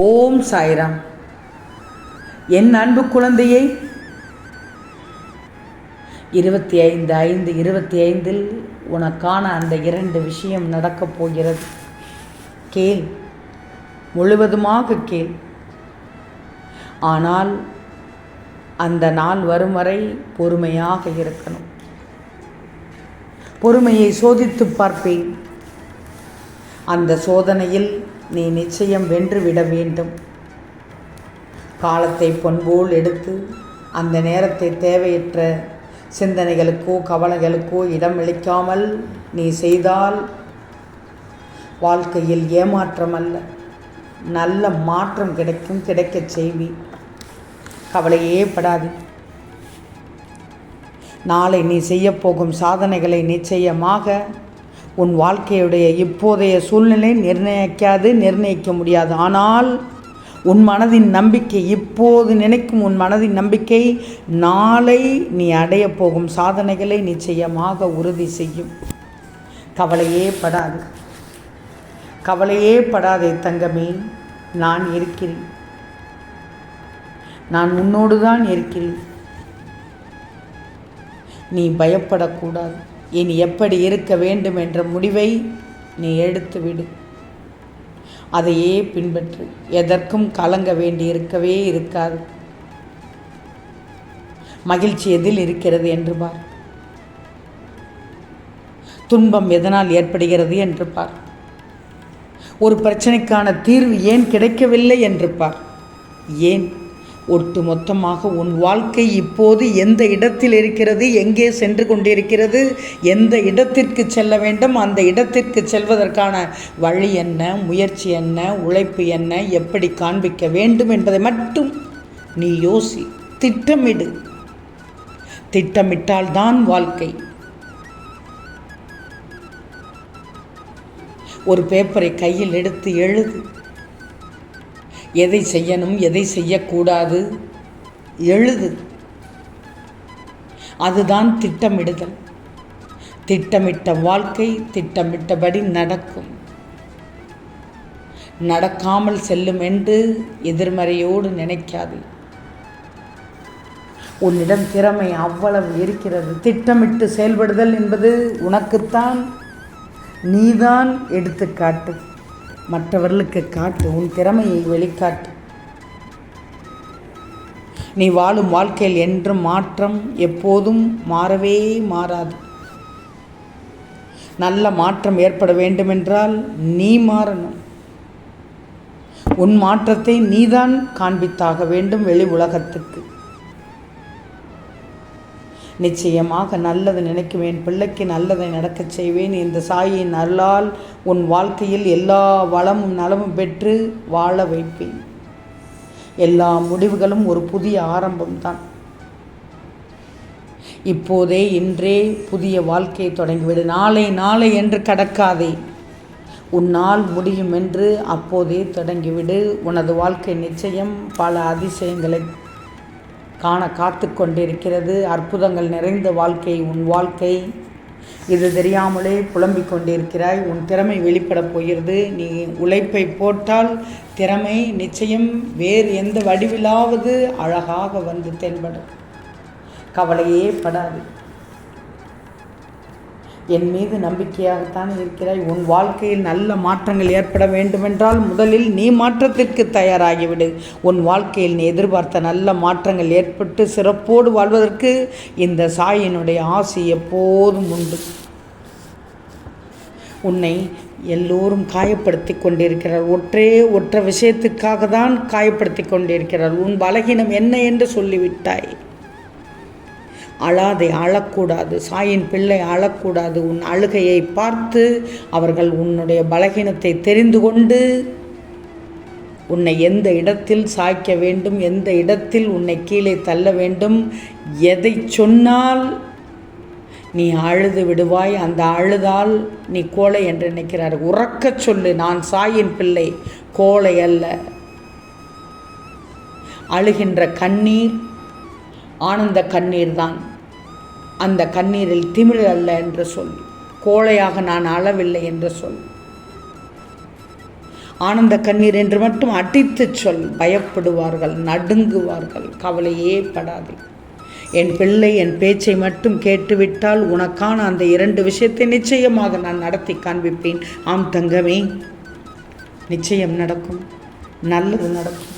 ஓம் சாய்ராம். என் அன்பு குழந்தையை இருபத்தி ஐந்து ஐந்து இருபத்தி ஐந்தில் உனக்கான அந்த இரண்டு விஷயம் நடக்கப் போகிறது. கேள் முழுவதுமாக கேள். ஆனால் அந்த நாள் வரும் வரை பொறுமையாக இருக்கணும். பொறுமையை சோதித்து பார்ப்பேன். அந்த சோதனையில் நீ நிச்சயம் வென்றுவிட வேண்டும். காலத்தை பொன்போல் எடுத்து அந்த நேரத்தை தேவையற்ற சிந்தனைகளுக்கோ கவலைகளுக்கோ இடமளிக்காமல் நீ செய்தால் வாழ்க்கையில் ஏமாற்றம் அல்ல நல்ல மாற்றம் கிடைக்கும் கிடைக்கச் செய்வி. கவலையே படாது. நாளை நீ செய்யப்போகும் சாதனைகளை நிச்சயமாக உன் வாழ்க்கையுடைய இப்போதைய சூழ்நிலை நிர்ணயிக்காது நிர்ணயிக்க முடியாது. ஆனால் உன் மனதின் நம்பிக்கை இப்போது நினைக்கும் உன் மனதின் நம்பிக்கை நாளை நீ அடைய போகும் சாதனைகளை நிச்சயமாக உறுதி செய்யும். கவலையே படாது. கவலையே படாதே தங்கமே நான் இருக்கிறேன். நான் உன்னோடு தான் இருக்கிறேன். நீ பயப்படக்கூடாது. இனி எப்படி இருக்க வேண்டும் என்ற முடிவை நீ எடுத்துவிடு. அதையே பின்பற்று. எதற்கும் கலங்க வேண்டி இருக்கவே இருக்காது. மகிழ்ச்சி எதில் இருக்கிறது என்று பார். துன்பம் எதனால் ஏற்படுகிறது என்று பார். ஒரு பிரச்சனைக்கான தீர்வு ஏன் கிடைக்கவில்லை என்று பார். ஏன்? ஒட்டு மொத்தமாக உன் வாழ்க்கை இப்போது எந்த இடத்தில் இருக்கிறது எங்கே சென்று கொண்டிருக்கிறது எந்த இடத்திற்கு செல்ல வேண்டும் அந்த இடத்திற்கு செல்வதற்கான வழி என்ன முயற்சி என்ன உழைப்பு என்ன எப்படி காண்பிக்க வேண்டும் என்பதை மட்டும் நீ யோசி திட்டமிடு. திட்டமிட்டால்தான் வாழ்க்கை. ஒரு பேப்பரை கையில் எடுத்து எழுது. எதை செய்யணும் எதை செய்யக்கூடாது? எழுது. அதுதான் திட்டமிடுதல். திட்டமிட்ட வாழ்க்கை திட்டமிட்டபடி நடக்கும். நடக்காமல் செல்லும் என்று எதிர்மறையோடு நினைக்காது. உன்னிடம் திறமை அவ்வளவு இருக்கிறது. திட்டமிட்டு செயல்படுதல் என்பது உனக்குத்தான் நீதான் எடுத்துக்காட்டு. மற்றவர்களுக்கு காட்டு உன் திறமையை வெளிக்காட்டு. நீ வாழும் வாழ்க்கையில் என்றும் மாற்றம் எப்போதும் மாறவே மாறாது. நல்ல மாற்றம் ஏற்பட வேண்டுமென்றால் நீ மாறணும். உன் மாற்றத்தை நீதான் காண்பித்தாக வேண்டும் வெளி உலகத்துக்கு. நிச்சயமாக நல்லது நினைக்குவேன். பிள்ளைக்கு நல்லதை நடக்கச் செய்வேன். இந்த சாயின் அருளால் உன் வாழ்க்கையில் எல்லா வளமும் நலமும் பெற்று வாழ வைப்பேன். எல்லா முடிவுகளும் ஒரு புதிய ஆரம்பம்தான். இப்போதே இன்றே புதிய வாழ்க்கையை தொடங்கிவிடு. நாளை நாளை என்று கடக்காதே. உன்னால் முடியும் என்று அப்போதே தொடங்கிவிடு. உனது வாழ்க்கை நிச்சயம் பல அதிசயங்களை காண காத்து கொண்டிருக்கிறது அற்புதங்கள் நிறைந்த வாழ்க்கை உன் வாழ்க்கை. இது தெரியாமலே புலம்பிக் கொண்டிருக்கிறாய். உன் திறமை வெளிப்படப் போகிறது. நீ உழைப்பை போட்டால் திறமை நிச்சயம் வேறு எந்த வடிவிலாவது அழகாக வந்து தென்படும். கவலையே படாது. என் மீது நம்பிக்கையாகத்தான் இருக்கிறாய். உன் வாழ்க்கையில் நல்ல மாற்றங்கள் ஏற்பட வேண்டுமென்றால் முதலில் நீ மாற்றத்திற்கு தயாராகிவிடு. உன் வாழ்க்கையில் நீ எதிர்பார்த்த நல்ல மாற்றங்கள் ஏற்பட்டு சிறப்போடு வாழ்வதற்கு இந்த சாயினுடைய ஆசை எப்போதும் உண்டு. உன்னை எல்லோரும் காயப்படுத்தி கொண்டிருக்கிறார். ஒற்றே ஒற்ற விஷயத்துக்காக தான் காயப்படுத்தி கொண்டிருக்கிறார். உன் பலகீனம் என்ன என்று சொல்லிவிட்டாய். அழாதே அழக்கூடாது. சாயின் பிள்ளை அழக்கூடாது. உன் அழுகையை பார்த்து அவர்கள் உன்னுடைய பலகீனத்தை தெரிந்து கொண்டு உன்னை எந்த இடத்தில் சாய்க்க வேண்டும் எந்த இடத்தில் உன்னை கீழே தள்ள வேண்டும் எதை சொன்னால் நீ அழுது விடுவாய். அந்த அழுதால் நீ கோழை என்று நினைக்கிறார். உறக்கச் சொல்லு நான் சாயின் பிள்ளை கோழை அல்ல. அழுகின்ற கண்ணீர் ஆனந்த கண்ணீர் தான். அந்த கண்ணீரில் திமிழ் அல்ல என்று சொல். கோழையாக நான் அளவில்லை என்று சொல். ஆனந்த கண்ணீர் என்று மட்டும் அடித்துச் சொல். பயப்படுவார்கள் நடுங்குவார்கள் கவலையே படாதே. என் பிள்ளை என் பேச்சை மட்டும் கேட்டுவிட்டால் உனக்கான அந்த இரண்டு விஷயத்தை நிச்சயமாக நான் நடத்தி காண்பிப்பேன். ஆம் தங்கமே நிச்சயம் நடக்கும் நல்லது நடக்கும்.